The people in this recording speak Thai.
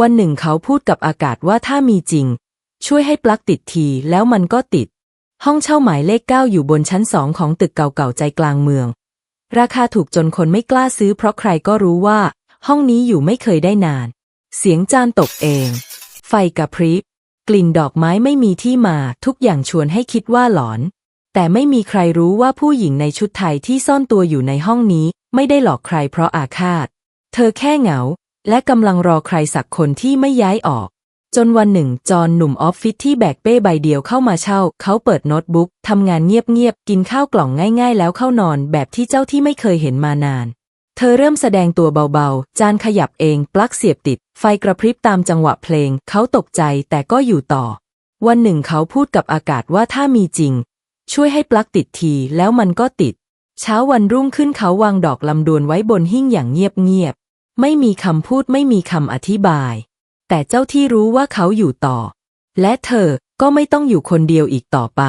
วันหนึ่งเขาพูดกับอากาศว่าถ้ามีจริง ช่วยให้ปลั๊กติดทีแล้วมันก็ติด ห้องเช่าหมายเลขเก้าอยู่บนชั้นสองของตึกเก่าๆใจกลางเมือง ราคาถูกจนคนไม่กล้าซื้อเพราะใครก็รู้ว่า ห้องนี้อยู่ไม่เคยได้นาน เสียงจานตกเอง ไฟกระพริบกลิ่นดอกไม้ไม่มีที่มาทุกอย่างชวนให้คิดว่าหลอน แต่ไม่มีใครรู้ว่าผู้หญิงในชุดไทยที่ซ่อนตัวอยู่ในห้องนี้ ไม่ได้หลอกใครเพราะอาฆาต เธอแค่เหงา และกำลังรอใครสักคนที่ไม่ย้ายออก จนวันหนึ่ง จอห์นหนุ่มออฟฟิศที่แบกเป้ใบเดียวเข้ามาเช่า เขาเปิดโน้ตบุ๊กทำงานเงียบๆ กินข้าวกล่องง่ายๆ แล้วเข้านอนแบบที่เจ้าที่ไม่เคยเห็นมานาน เธอเริ่มแสดงตัวเบาๆ จานขยับเอง ปลั๊กเสียบติด ไฟกระพริบตามจังหวะเพลง เขาตกใจแต่ก็อยู่ต่อ วันหนึ่งเขาพูดกับอากาศว่าถ้ามีจริง ช่วยให้ปลั๊กติดทีแล้วมันก็ติด เช้าวันรุ่งขึ้นเขาวางดอกลำดวนไว้บนหิ้งอย่างเงียบๆ ไม่มีคำพูดไม่มีคำอธิบาย แต่เจ้าที่รู้ว่าเขาอยู่ต่อ และเธอก็ไม่ต้องอยู่คนเดียวอีกต่อไป